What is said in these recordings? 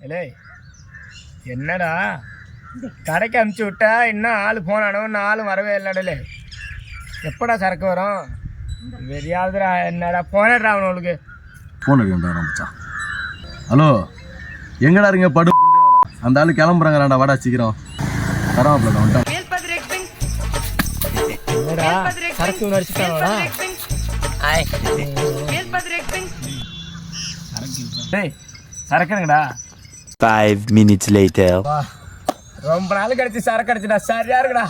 ஏலே என்னடா? கடைக்கு அமுச்சு விட்டா இன்னும் ஆள் போனானோ இன்னும் ஆளும் வரவே இல்லடலே எப்படா சரக்கு வரும்? வெறியாவதுடா என்னடா போனடா அவனுக்கு. ஃபோன் அடிக்கா மச்சான் ஹலோ எங்கடா இருங்க படு? அந்த ஆளு கிளம்புறாங்கடா வாடா சீக்கிரம். தரவாப்ல வந்துட்டான். என்னடா சரக்கு நடிச்சுட்டாங்களா டேய் சரக்குங்கடா Five minutes later. ரொம்ப நாள் கழிச்சு சரக்கு அடிச்சுடா சரியா இருக்குடா.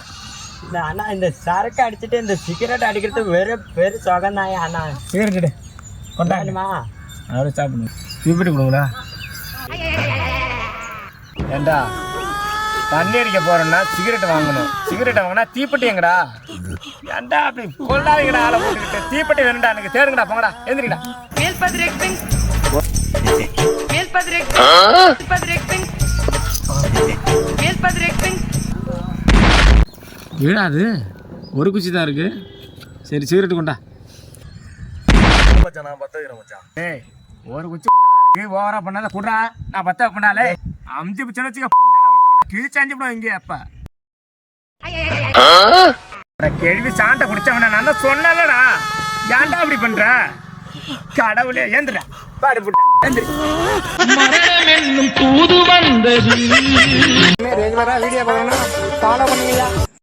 இந்த அண்ணா இந்த சரக்கு அடிச்சுட்டு இந்த சிகரெட் அடிக்கிறது வெறு பெரு சுகம் தான் அண்ணா சீரட்டு கொண்டாடுமா அவரை சாப்பிடணும் தீப்பிட்டு கொடுங்களா? ஏண்டா? தண்ணி அடிக்க போறேன்னா சிகரெட் வாங்கணும். சிகரெட் வாங்கினா தீப்பெட்டி எங்கடா? ஏண்டா அப்படி கொள்ளாதீங்கடா ஆளை போட்டுக்கிட்டு. தீப்பெட்டி வேணும்டா எனக்கு தேடுங்கடா போங்கடா. எழுந்திரிக்கடா விழாது ஒரு குச்சி தான் இருக்கு. சரி சிகரெட் கொண்டா. நான் பத்த மச்சான் ஏய் ஒரு குச்சி இருக்கு. ஓவரா பண்ணாத குடுறா. நான் பத்த பண்ணாலே அஞ்சு பிடிச்சோன்னு வச்சுக்க கிழிச்சு அஞ்சு போடும் இங்கே அப்ப. கேள்வி சாண்டை குடிச்சவன நான் சொன்னலடா ஏன்டா அப்படி பண்ற? கடவுளே ஏந்திரா. பாடு புட்டா. ஏந்திரி. ரெகுலரா வீடியோ பார்க்கணும் ஃபாலோ பண்ணுவீங்களா